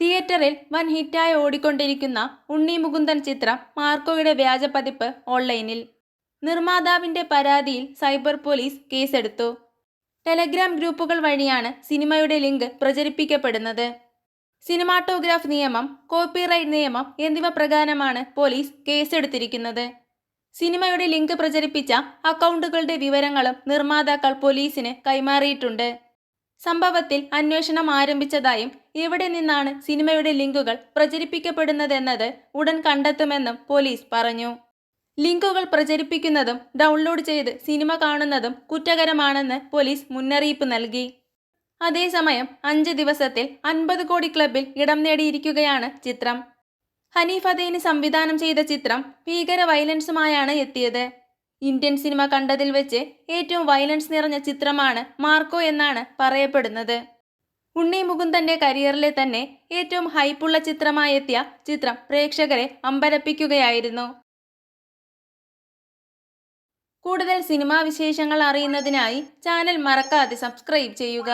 തിയേറ്ററിൽ വൻ ഹിറ്റായി ഓടിക്കൊണ്ടിരിക്കുന്ന ഉണ്ണി മുകുന്ദൻ ചിത്രം മാർക്കോയുടെ വ്യാജ പതിപ്പ് ഓൺലൈനിൽ. നിർമ്മാതാവിന്റെ പരാതിയിൽ സൈബർ പോലീസ് കേസെടുത്തു. ടെലഗ്രാം ഗ്രൂപ്പുകൾ വഴിയാണ് സിനിമയുടെ ലിങ്ക് പ്രചരിപ്പിക്കപ്പെടുന്നത്. സിനിമാറ്റോഗ്രാഫ് നിയമം കോപ്പിറൈറ്റ് നിയമം എന്നിവ പ്രകാരമാണ് പോലീസ് കേസെടുത്തിരിക്കുന്നത്. സിനിമയുടെ ലിങ്ക് പ്രചരിപ്പിച്ച അക്കൗണ്ടുകളുടെ വിവരങ്ങളും നിർമ്മാതാക്കൾ പോലീസിന് കൈമാറിയിട്ടുണ്ട്. സംഭവത്തിൽ അന്വേഷണം ആരംഭിച്ചതായും ഇവിടെ നിന്നാണ് സിനിമയുടെ ലിങ്കുകൾ പ്രചരിപ്പിക്കപ്പെടുന്നതെന്നത് ഉടൻ കണ്ടെത്തുമെന്നും പോലീസ് പറഞ്ഞു. ലിങ്കുകൾ പ്രചരിപ്പിക്കുന്നതും ഡൗൺലോഡ് ചെയ്ത് സിനിമ കാണുന്നതും കുറ്റകരമാണെന്ന് പോലീസ് മുന്നറിയിപ്പ് നൽകി. അതേസമയം അഞ്ച് ദിവസത്തിൽ അൻപത് കോടി ക്ലബിൽ ഇടം നേടിയിരിക്കുകയാണ് ചിത്രം. ഹനീഫ് അദേനി സംവിധാനം ചെയ്ത ചിത്രം ഭീകര വയലൻസുമായാണ് എത്തിയത്. ഇന്ത്യൻ സിനിമ കണ്ടതിൽ വെച്ച് ഏറ്റവും വയലൻസ് നിറഞ്ഞ ചിത്രമാണ് മാർക്കോ എന്നാണ് പറയപ്പെടുന്നത്. ഉണ്ണി മുകുന്ദന്റെ കരിയറിലെ തന്നെ ഏറ്റവും ഹൈപ്പുള്ള ചിത്രമായെത്തിയ ചിത്രം പ്രേക്ഷകരെ അമ്പരപ്പിക്കുകയായിരുന്നു. കൂടുതൽ സിനിമാ വിശേഷങ്ങൾ അറിയുന്നതിനായി ചാനൽ മറക്കാതെ സബ്സ്ക്രൈബ് ചെയ്യുക.